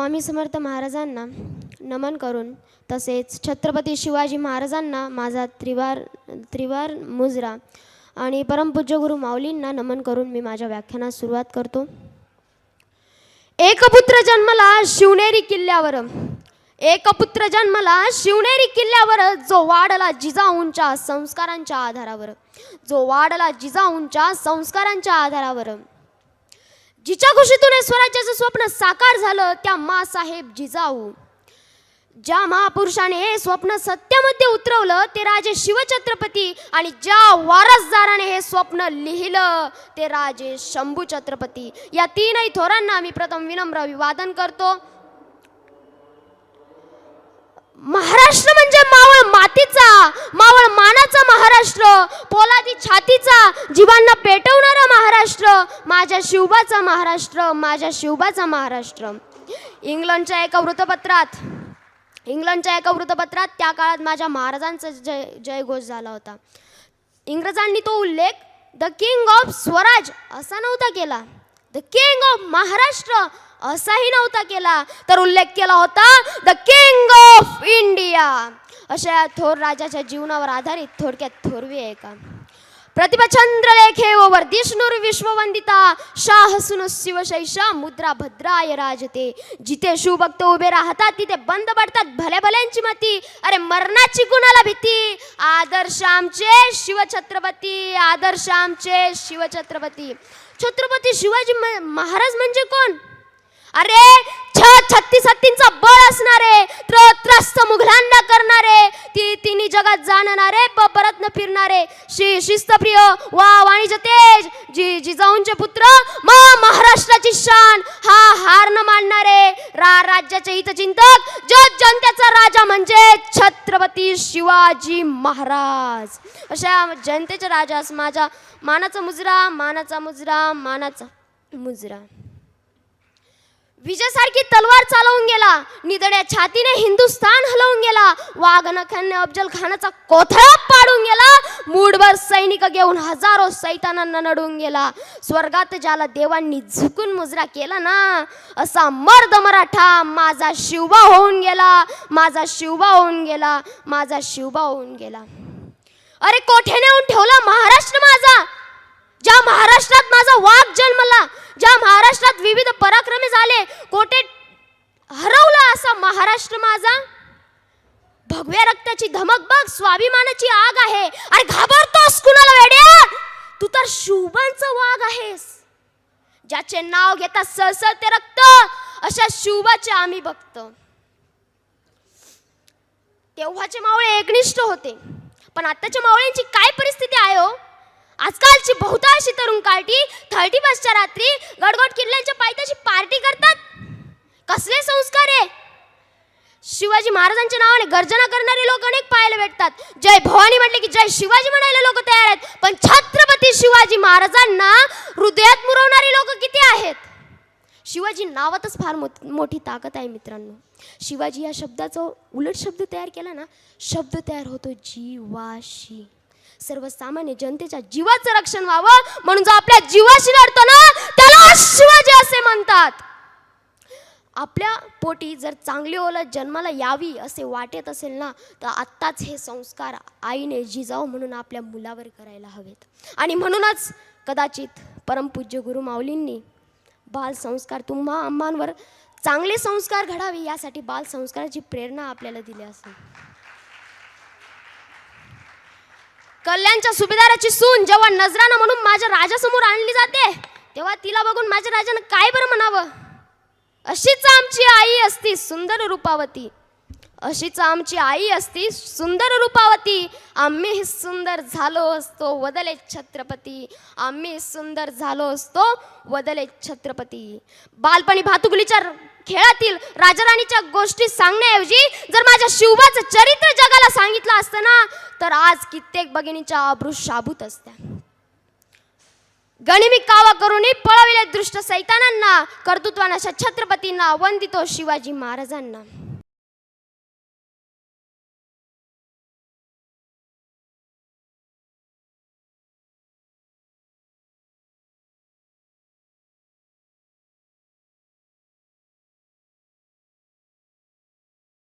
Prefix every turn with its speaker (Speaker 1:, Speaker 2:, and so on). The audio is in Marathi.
Speaker 1: स्वामी समर्थ महाराजांना नमन करून तसेच छत्रपती शिवाजी महाराजांना माझा त्रिवार त्रिवार मुजरा आणि परमपूज्य गुरु माऊलींना नमन करून मी माझ्या व्याख्यानास सुरुवात करतो. एक पुत्र जन्मला शिवनेरी किल्ल्यावर. एक पुत्र जन्मला शिवनेरी किल्ल्यावर जो वाढला जिजाऊंच्या संस्कारांच्या आधारावर. जो वाढला जिजाऊंच्या संस्कारांच्या आधारावर. जिच्या खुशीतून हे स्वराज्याचं स्वप्न साकार झालं त्या मासाहेब जिजाऊ. ज्या महापुरुषाने हे स्वप्न सत्यामध्ये उतरवलं ते राजे शिवछत्रपती आणि ज्या वारसदाराने हे स्वप्न लिहिलं ते राजे शंभू छत्रपती. या तीनही थोरांना मी प्रथम विनम्र अभिवादन करतो. महाराष्ट्र म्हणजे मावळ मातीचा मावळ मानाचा महाराष्ट्र पोलादी छातीचा जीवांना पेटवणारा महाराष्ट्र माझ्या शिवबाचा महाराष्ट्र माझ्या शिवबाचा महाराष्ट्र. इंग्लंडच्या एका वृत्तपत्रात इंग्लंडच्या एका वृत्तपत्रात त्या काळात माझ्या महाराजांचा जय जयघोष झाला होता. इंग्रजांनी तो उल्लेख द किंग ऑफ स्वराज असा नव्हता केला. द किंग ऑफ महाराष्ट्र असाही नव्हता केला. तर उल्लेख केला होता द किंग ऑफ इंडिया. अशा या थोर राजाच्या जीवनावर आधारित थोडक्यात थोरवी आहे का? प्रतिभा चंद्रलेखे व विश्ववंदिता शाह सुन शिवशैषा मुद्रा भद्राय राजते जिथे शिवभक्त उभे राहतात तिथे बंद पडतात भले भल्यांची मती अरे मरणाची कुणाला भीती आदर्श आमचे शिवछत्रपती आदर्श आमचे शिवछत्रपती छत्रपती शिवाजी महाराज म्हणजे कोण अरे छ छत्तीस हत्तींचा बळ असणारे त्र त्रस्त मुघलांना करणारे ती तिन्ही जगात जाणणारे फिरणारे शि शिस्तप्रिय वा वाणिज्य तेज जी जिजाऊंचे पुत्र मा महाराष्ट्राची शान हा हार न मानणारे रा राज्याचे हितचिंतक जग जनतेचा राजा म्हणजे छत्रपती शिवाजी महाराज. अशा जनतेचे राजास माझा मानाचा मुजरा मानाचा मुजरा मानाचा मुजरा. विजयसारखी तलवार चालवून गेला. निदड्या छातीने हिंदुस्थान हलवून गेला. वाघ अफजल खानाचा कोथळा पाडून गेला. मूडभर सैनिक घेऊन हजारो सैतानांना नडून गेला. स्वर्गात ज्याला देवांनी झुकून मुजरा केला ना असा मर्द मराठा माझा शिवबा होऊन गेला. माझा शिवबा होऊन गेला. माझा शिवबा होऊन गेला. अरे कोठे नेऊन ठेवला महाराष्ट्र माझा? ज्या महाराष्ट्रात माझा वाघ जन्मला ज्या महाराष्ट्रात विविध पराक्रमे झाले. कोठे हरवला असा महाराष्ट्र माझा? भगव्या रक्ताची धमक बघ स्वाभिमानाची आग आहे. अरे घाबरतोस कुणाला वेड्या? तू तर शुभांचा वाघ आहेस. ज्याचे नाव घेता सळसळते रक्त अशा शुभाचे आम्ही बघतो तेव्हाचे मावळे एकनिष्ठ होते. पण आताच्या मावळ्यांची काय परिस्थिती आहे हो? आजकालची बहुतांशी तरुण काठी थर्टी फर्स्टच्या रात्री गडगोट किल्ल्यांच्या पायथ्याशी पार्टी करतात. कसले संस्कार आहे? शिवाजी महाराजांच्या नावाने गर्जना करणारे लोक अनेक पाहायला भेटतात. जय भवानी म्हटले की जय शिवाजी म्हणायला लोक तयार आहेत. पण छत्रपती शिवाजी महाराजांना हृदयात मुरवणारे लोक किती आहेत? शिवाजी नावातच फार मो मोठी ताकद आहे मित्रांनो. शिवाजी या शब्दाचा उलट शब्द तयार केला ना शब्द तयार होतो जीवाशी. सर्वसामान्य जनतेच्या जीवाचं रक्षण व्हावं म्हणून जो आपल्या जीवाशी लढतो ना त्याला शिवाजी असे म्हणतात. आपल्या पोटी जर चांगली ओळख जन्माला यावी असे वाटत असेल ना तर आत्ताच हे संस्कार आईने जिजाऊ म्हणून आपल्या मुलावर करायला हवेत. आणि म्हणूनच कदाचित परमपूज्य गुरु माऊलींनी बालसंस्कार तुम्हा आम्हांवर चांगले संस्कार घडावे यासाठी बालसंस्काराची प्रेरणा आपल्याला दिली असेल. कल्याणच्या सुभेदाराची सून जेव्हा नजराना म्हणून माझ्या राजासमोर आणली जाते तेव्हा तिला बघून माझ्या राजानं काय बरं म्हणावं? अशीच आमची आई असती सुंदर रूपावती. अशीच आमची आई असती सुंदर रूपावती. आम्ही सुंदर झालो असतो वदले छत्रपती. आम्ही सुंदर झालो असतो वदले छत्रपती. बालपणी भातुकलीच्या खेळातील राजाराणीच्या गोष्टी सांगण्याऐवजी जर माझ्या शिवबाचं चरित्र जगाला सांगितलं असतं ना तर आज कित्येक भगिनीच्या अब्रू शाबूत असत्या. गणिमी कावा करूनही पळविले दृष्ट सैतानांना कर्तृत्वानाशा छत्रपतींना वंदितो शिवाजी महाराजांना.